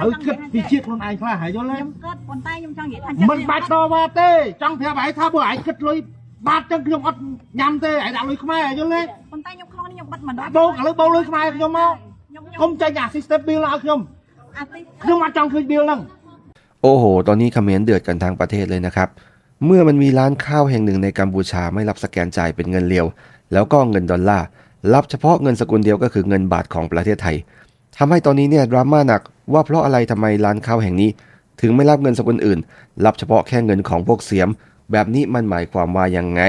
ហើយគិតពីជាតិខ្លួនឯងខ្លះហើយយល់ទេ ខ្ញុំគាត់ប៉ុន្តែខ្ញុំចង់និយាយថា មិនបាច់តវ៉ាទេចង់ប្រាប់ឯងថាបើឯងគិតលុយបាតចឹងខ្ញុំអត់ញ៉ាំទេឯងដាក់លុយខ្មែរយល់ទេ ប៉ុន្តែខ្ញុំក្នុងនេះខ្ញុំបិទមិនដល់ បោកឥឡូវបោកលុយខ្មែរខ្ញុំមក ខ្ញុំ កុំចេញអា system bill ឲ្យខ្ញុំ អាទិ ខ្ញុំអត់ចង់ឃើញ bill ហ្នឹង โอ้โห ตอนนี้เขมรเดือดกันทั้งประเทศเลยนะครับ เมื่อมันมีร้านข้าวแห่งหนึ่งในกัมพูชาไม่รับสแกนจ่ายเป็นเงินเรียว แล้วก็เงินดอลลาร์ รับเฉพาะเงินสกุลเดียวก็คือเงินบาทของประเทศไทย ทำให้ตอนนี้เนี่ยดราม่าหนักว่าเพราะอะไรทำไมร้านข้าวแห่งนี้ ถึงไม่รับเงินสกุลอื่น รับเฉพาะแค่เงินของพวกเสียม แบบนี้มันหมายความว่ายังไง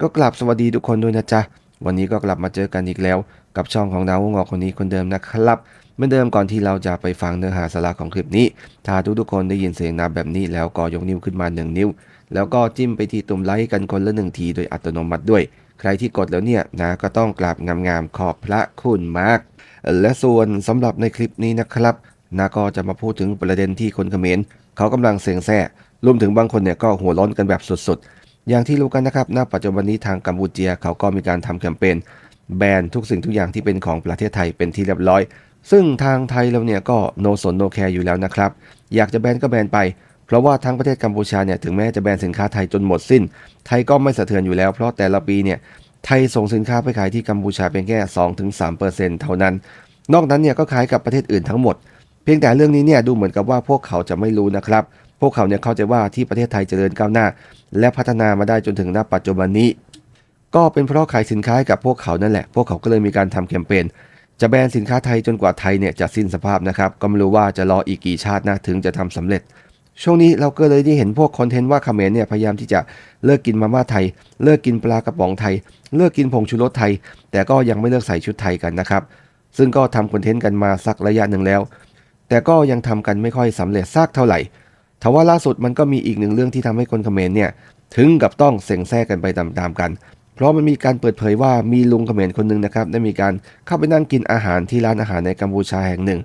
ก็กลับสวัสดีทุกคนด้วยนะจ๊ะ วันนี้ก็กลับมาเจอกันอีกแล้ว กับช่องของดาวงอกคนนี้คนเดิมนะครับเหมือนเดิมก่อนที่เราจะไปฟังเนื้อหาสาระของคลิปนี้ ถ้าทุกๆคนได้ยินเสียงนับแบบนี้แล้วก็ยกนิ้วขึ้นมาหนึ่งนิ้ว แล้วก็จิ้มไปที่ตุ่มไลค์กันคนละหนึ่งทีโดยอัตโนมัติด้วย ใครที่กดแล้วเนี่ยนะก็ต้องกราบงามๆขอบพระคุณมาก และส่วนสำหรับในคลิปนี้นะครับนาก็จะมาพูดถึงประเด็นที่คนเขมรเขากำลังเสียงแซ่รวมถึงบางคนเนี่ยก็หัวร้อนกันแบบสุดๆ อย่างที่รู้กันนะครับณปัจจุบันนี้ทางกัมพูเจียเขาก็มีการทำแคมเปญแบนทุกสิ่งทุกอย่างที่เป็นของประเทศไทยเป็นที่เรียบร้อย ซึ่งทางไทยเราเนี่ยก็โนสนโนแคร์อยู่แล้วนะครับ อยากจะแบนก็แบนไป เพราะว่าทั้งประเทศกัมพูชาเนี่ยถึงแม้จะแบนสินค้าไทยจนหมดสิ้น ไทยก็ไม่สะเทือนอยู่แล้ว เพราะแต่ละปีเนี่ย ไทยส่งสินค้าไปขายที่กัมพูชาเป็นแค่ 2-3%เท่านั้น นอกนั้นเนี่ยก็ขายกับประเทศอื่นทั้งหมด เพียงแต่เรื่องนี้เนี่ยดูเหมือนกับว่าพวกเขาจะไม่รู้นะครับ พวกเขาเนี่ยเข้าใจว่าที่ประเทศไทยเจริญก้าวหน้า และพัฒนามาได้จนถึงณปัจจุบันนี้ ก็เป็นเพราะขายสินค้าให้กับพวกเขานั่นแหละ พวกเขาก็เลยมีการทำแคมเปญจะแบนสินค้าไทยจนกว่าไทยเนี่ยจะสิ้นสภาพนะครับ ก็ไม่รู้ว่าจะรออีกกี่ชาตินะถึงจะทำสำเร็จ ช่วงนี้เราก็เลยได้เห็นพวกคอนเทนต์ว่าเขมรเนี่ยพยายามที่จะเลิกกินมาม่าไทย เลิกกินปลากระป๋องไทย เลิกกินผงชูรสไทย แต่ก็ยังไม่เลิกใส่ชุดไทยกันนะครับ ซึ่งก็ทำคอนเทนต์กันมาสักระยะหนึ่งแล้ว แต่ก็ยังทำกันไม่ค่อยสำเร็จสักเท่าไหร่ทว่าล่าสุดมันก็มีอีกหนึ่งเรื่องที่ทำให้คนเขมรเนี่ยถึงกับต้องเซ็งแซ่กันไปตามๆกัน เพราะมันมีการเปิดเผยว่ามีลุงเขมรคนหนึ่งนะครับได้มีการเข้าไปนั่งกินอาหารที่ร้านอาหารในกัมพูชาแห่งหนึ่ง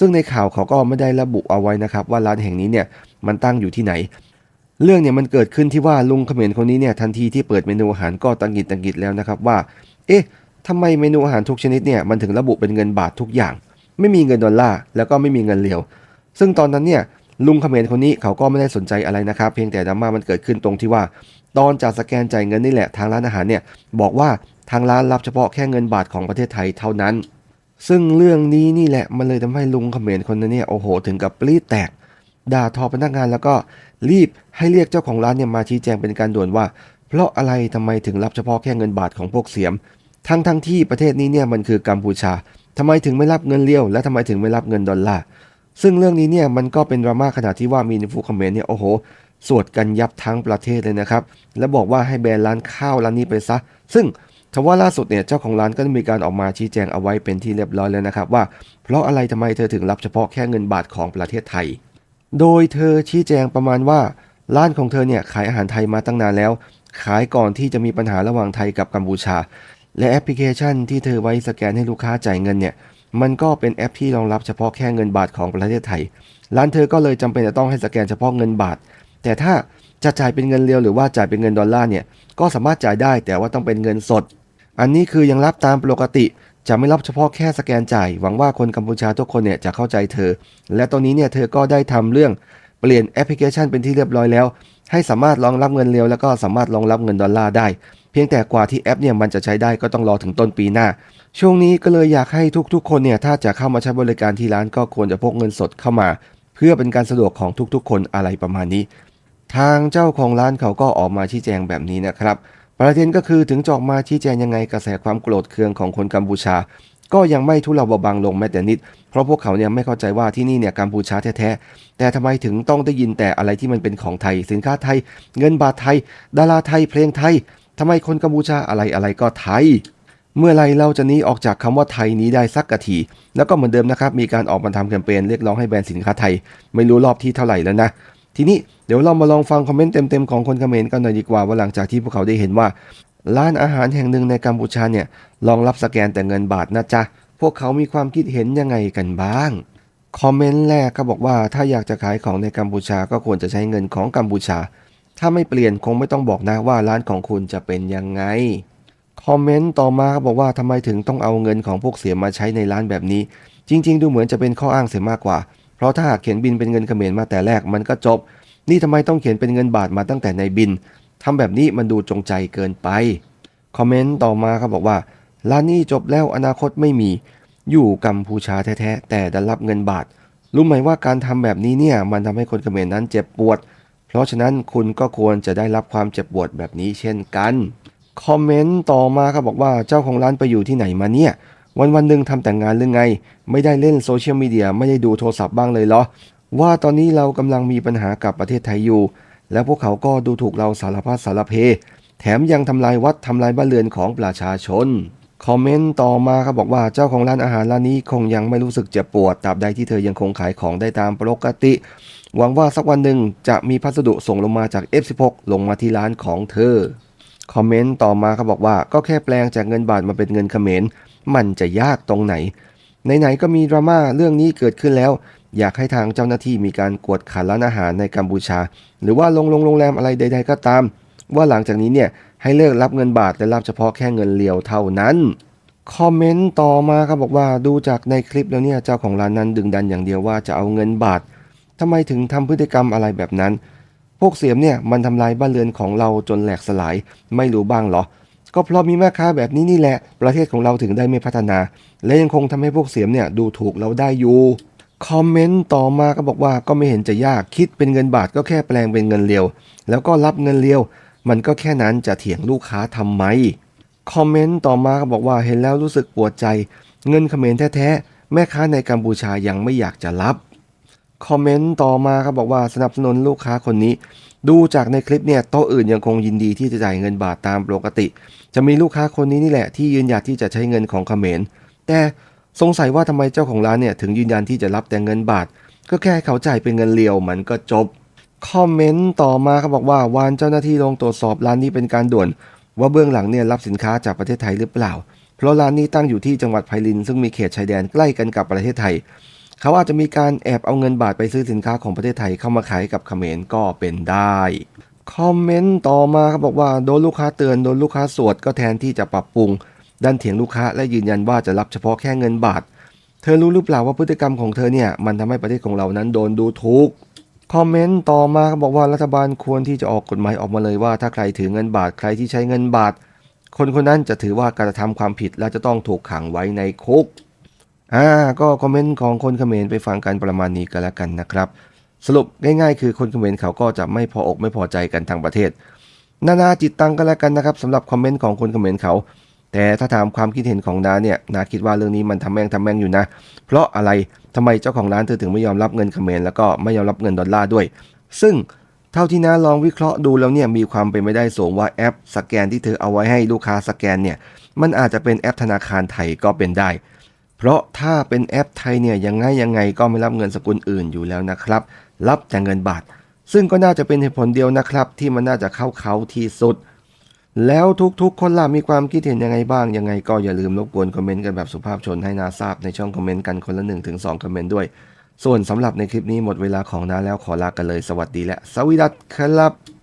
ซึ่งในข่าวเขาก็ไม่ได้ระบุเอาไว้นะครับ ว่าร้านแห่งนี้เนี่ยมันตั้งอยู่ที่ไหน เรื่องเนี่ยมันเกิดขึ้นที่ว่าลุงเขมรคนนี้เนี่ยทันทีที่เปิดเมนูอาหารก็ตังกิดตังกิดแล้วนะครับว่า เอ๊ะทำไมเมนูอาหารทุกชนิดเนี่ยมันถึงระบุเป็นเงินบาททุกอย่าง ไม่มีเงินดอลลาร์แล้วก็ไม่มีเงินเหรียว ซึ่งตอนนั้นเนี่ยลุงเขมรคนนี้เขาก็ไม่ได้สนใจอะไรนะครับ เพียงแต่ดราม่ามันเกิดขึ้นตรงที่ว่า ตอนจะสแกนจ่ายเงินนี่แหละทางร้านอาหารเนี่ยบอกว่าทางร้านรับเฉพาะแค่เงินบาทของประเทศไทยเท่านั้น ซึ่งเรื่องนี้นี่แหละมันเลยทำให้ลุงเขมรคนนั้นเนี่ยโอ้โหถึงกับปรีดแตก ด่าทอพนักงานแล้วก็รีบให้เรียกเจ้าของร้านเนี่ยมาชี้แจงเป็นการด่วนว่า เพราะอะไรทำไมถึงรับเฉพาะแค่เงินบาทของพวกเสียม ทั้งทั้งที่ประเทศนี้เนี่ยมันคือกัมพูชาทำไมถึงไม่รับเงินเลี้ยว และทำไมถึงไม่รับเงินดอลลาร์ซึ่งเรื่องนี้เนี่ยมันก็เป็นดราม่าขนาดที่ว่ามีนิฟูคอมเมนต์เนี่ยโอ้โห สวดกันยับทั้งประเทศเลยนะครับ และบอกว่าให้แบนร้านข้าวร้านนี้ไปซะ ซึ่ง ทว่าล่าสุดเนี่ยเจ้าของร้านก็ได้มีการออกมาชี้แจงเอาไว้เป็นที่เรียบร้อยแล้วนะครับว่า เพราะอะไรทำไมเธอถึงรับเฉพาะแค่เงินบาทของประเทศไทย โดยเธอชี้แจงประมาณว่าร้านของเธอเนี่ยขายอาหารไทยมาตั้งนานแล้ว ขายก่อนที่จะมีปัญหาระหว่างไทยกับกัมพูชา และแอปพลิเคชันที่เธอไว้สแกนให้ลูกค้าจ่ายเงินเนี่ยมันก็เป็นแอปที่รองรับเฉพาะแค่เงินบาทของประเทศไทย ร้านเธอก็เลยจำเป็นจะต้องให้สแกนเฉพาะเงินบาท แต่ถ้าจะจ่ายเป็นเงินเรียวหรือว่าจ่ายเป็นเงินดอลลาร์เนี่ยก็สามารถจ่ายได้แต่ว่าต้องเป็นเงินสด อันนี้คือยังรับตามปกติ จะไม่รับเฉพาะแค่สแกนจ่าย หวังว่าคนกัมพูชาทุกคนเนี่ยจะเข้าใจเธอ และตอนนี้เนี่ยเธอก็ได้ทำเรื่องเปลี่ยนแอปพลิเคชันเป็นที่เรียบร้อยแล้ว ให้สามารถรองรับเงินเรียวแล้วก็สามารถรองรับเงินดอลลาร์ได้ เพียงแต่กว่าที่แอปเนี่ยมันจะใช้ได้ก็ต้องรอถึงต้นปีหน้า ช่วงนี้ก็เลยอยากให้ทุกๆ คนเนี่ยถ้าจะเข้ามาใช้บริการที่ร้านก็ควรจะพกเงินสดเข้ามา เพื่อเป็นการสะดวกของทุกๆ คนอะไรประมาณนี้ ทางเจ้าของร้านเขาก็ออกมาชี้แจงแบบนี้นะครับ ประเด็นก็คือถึงจอกมาชี้แจงยังไงกระแสความโกรธเคืองของคนกัมพูชา ก็ยังไม่ทุเลาเบาบางลงแม้แต่นิด เพราะพวกเขาเนี่ยไม่เข้าใจว่าที่นี่เนี่ยกัมพูชาแท้ๆ แต่ทำไมถึงต้องได้ยินแต่อะไรที่มันเป็นของไทย สินค้าไทย เงินบาทไทย ดาราไทยเพลงไทยทำไมคนกัมพูชาอะไรอะไรก็ไทยเมื่อไรเราจะหนี้ออกจากคำว่าไทยนี้ได้สักกะที แล้วก็เหมือนเดิมนะครับ มีการออกมาทำแคมเปญเรียกร้องให้แบนสินค้าไทย ไม่รู้รอบที่เท่าไหร่แล้วนะ ทีนี้เดี๋ยวเรามาลองฟังคอมเมนต์เต็มๆของคนเขมรกันหน่อยดีกว่าว่าหลังจากที่พวกเขาได้เห็นว่า ร้านอาหารแห่งหนึ่งในกัมพูชาเนี่ยรองรับสแกนแต่เงินบาทนะจ๊ะพวกเขามีความคิดเห็นยังไงกันบ้างคอมเมนต์แรกก็บอกว่าถ้าอยากจะขายของในกัมพูชาก็ควรจะใช้เงินของกัมพูชา ถ้าไม่เปลี่ยนคงไม่ต้องบอกนะว่าร้านของคุณจะเป็นยังไงคอมเมนต์ต่อมาก็บอกว่าทำไมถึงต้องเอาเงินของพวกเสียมาใช้ในร้านแบบนี้ จริง ๆ ดูเหมือนจะเป็นข้ออ้างเสียมากกว่า เพราะถ้าหากเขียนบินเป็นเงินเขมรมาแต่แรกมันก็จบ นี่ทำไมต้องเขียนเป็นเงินบาทมาตั้งแต่ในบินทำแบบนี้มันดูจงใจเกินไป คอมเมนต์ต่อมาครับบอกว่าร้านนี้จบแล้วอนาคตไม่มี อยู่กัมพูชาแท้ๆแต่ได้รับเงินบาท รู้ไหมว่าการทำแบบนี้เนี่ยมันทำให้คนเขมรนั้นเจ็บปวด เพราะฉะนั้นคุณก็ควรจะได้รับความเจ็บปวดแบบนี้เช่นกัน คอมเมนต์ต่อมาครับบอกว่าเจ้าของร้านไปอยู่ที่ไหนมาเนี่ย วันวันหนึ่งทำแต่งงานหรือไง ไม่ได้เล่นโซเชียลมีเดียไม่ได้ดูโทรศัพท์บ้างเลยเหรอ ว่าตอนนี้เรากำลังมีปัญหากับประเทศไทยอยู่ แล้วพวกเขาก็ดูถูกเราสารพัดสารเพ แถมยังทำลายวัดทำลายบ้านเรือนของประชาชน คอมเมนต์ต่อมาครับบอกว่าเจ้าของร้านอาหารร้านนี้คงยังไม่รู้สึกเจ็บปวดตราบใดที่เธอยังคงขายของได้ตามปกติ หวังว่าสักวันหนึ่งจะมีพัสดุส่งลงมาจาก F16 ลงมาที่ร้านของเธอ คอมเมนต์ต่อมาเขาบอกว่าก็แค่แปลงจากเงินบาทมาเป็นเงินเขมรมันจะยากตรงไหน ไหนๆก็มีดราม่าเรื่องนี้เกิดขึ้นแล้ว อยากให้ทางเจ้าหน้าที่มีการกวดขันร้านอาหารในกัมพูชา หรือว่าโรงโรงโรงแรมอะไรใด ๆ ก็ตาม ว่าหลังจากนี้เนี่ยให้เลิกรับเงินบาทและรับเฉพาะแค่เงินเลียวเท่านั้นคอมเมนต์ต่อมาครับบอกว่าดูจากในคลิปแล้วเนี่ยเจ้าของร้านนั้นดึงดันอย่างเดียวว่าจะเอาเงินบาททำไมถึงทำพฤติกรรมอะไรแบบนั้น พวกเสียมเนี่ยมันทำลายบ้านเรือนของเราจนแหลกสลาย ไม่รู้บ้างเหรอ ก็เพราะมีแม่ค้าแบบนี้นี่แหละ ประเทศของเราถึงได้ไม่พัฒนา และยังคงทำให้พวกเสียมเนี่ยดูถูกเราได้อยู่คอมเมนต์ต่อมาก็บอกว่าก็ไม่เห็นจะยากคิดเป็นเงินบาทก็แค่แปลงเป็นเงินเรียว แล้วก็รับเงินเรียว มันก็แค่นั้นจะเถียงลูกค้าทำไมคอมเมนต์ต่อมาก็บอกว่าเห็นแล้วรู้สึกปวดใจ เงินเขมรแท้ๆแม่ค้าในกัมพูชายังไม่อยากจะรับ คอมเมนต์ต่อมาครับบอกว่าสนับสนุนลูกค้าคนนี้ ดูจากในคลิปเนี่ยโต๊ะอื่นยังคงยินดีที่จะจ่ายเงินบาทตามปกติ จะมีลูกค้าคนนี้นี่แหละที่ยืนหยัดที่จะใช้เงินของเขมรแต่สงสัยว่าทำไมเจ้าของร้านเนี่ยถึงยืนยันที่จะรับแต่เงินบาท ก็แค่เขาจ่ายเป็นเงินเลียวมันก็จบคอมเมนต์ต่อมาเขาบอกว่าวานเจ้าหน้าที่ลงตรวจสอบร้านนี้เป็นการด่วน ว่าเบื้องหลังเนี่ยรับสินค้าจากประเทศไทยหรือเปล่า เพราะร้านนี้ตั้งอยู่ที่จังหวัดไพลิน ซึ่งมีเขตชายแดนใกล้กันกับประเทศไทย เขาอาจจะมีการแอบเอาเงินบาทไปซื้อสินค้าของประเทศไทยเข้ามาขายกับเขมรก็เป็นได้คอมเมนต์ต่อมาเขาบอกว่าโดนลูกค้าเตือนโดนลูกค้าสวดก็แทนที่จะปรับปรุง ดันเถียงลูกค้าและยืนยันว่าจะรับเฉพาะแค่เงินบาท เธอรู้หรือเปล่าว่าพฤติกรรมของเธอเนี่ยมันทำให้ประเทศของเรานั้นโดนดูถูกคอมเมนต์ต่อมาเขาบอกว่ารัฐบาลควรที่จะออกกฎหมายออกมาเลยว่า ถ้าใครถือเงินบาทใครที่ใช้เงินบาท คนคนนั้นจะถือว่ากระทำความผิดและจะต้องถูกขังไว้ในคุก อ่าก็คอมเมนต์ของคนเขมรไปฟังกันประมาณนี้ก็แล้วกันนะครับ สรุปง่ายๆ คือคนเขมรเขาก็จะไม่พออกไม่พอใจกันทางประเทศ นานาจิตตังก็แล้วกันนะครับสำหรับคอมเมนต์ของคนเขมรเขา แต่ถ้าถามความคิดเห็นของนาเนี่ยนาคิดว่าเรื่องนี้มันทำแม่งทำแม่งอยู่นะ เพราะอะไรทำไมเจ้าของร้านเธอถึงไม่ยอมรับเงินเขมรแล้วก็ไม่ยอมรับเงินดอลลาร์ด้วย ซึ่งเท่าที่น้าลองวิเคราะห์ดูแล้วเนี่ยมีความเป็นไปได้สูงว่าแอป สแกนที่เธอเอาไว้ให้ลูกค้าสแกนเนี่ยมันอาจจะเป็นแอปธนาคารไทยก็เป็นได้ เพราะถ้าเป็นแอปไทยเนี่ยยังไงยังไงก็ไม่รับเงินสกุลอื่นอยู่แล้วนะครับ รับแต่เงินบาท ซึ่งก็น่าจะเป็นเหตุผลเดียวนะครับ ที่มันน่าจะเข้าเขาที่สุด แล้วทุกๆ คนล่ะมีความคิดเห็นยังไงบ้างยังไงก็อย่าลืมรบกวนคอมเมนต์กันแบบสุภาพชนให้นาทราบในช่องคอมเมนต์กันคนละ1-2ถึงคอมเมนต์ด้วย ส่วนสำหรับในคลิปนี้หมดเวลาของน้าแล้วขอลากันเลย สวัสดีและสวีดัสครับ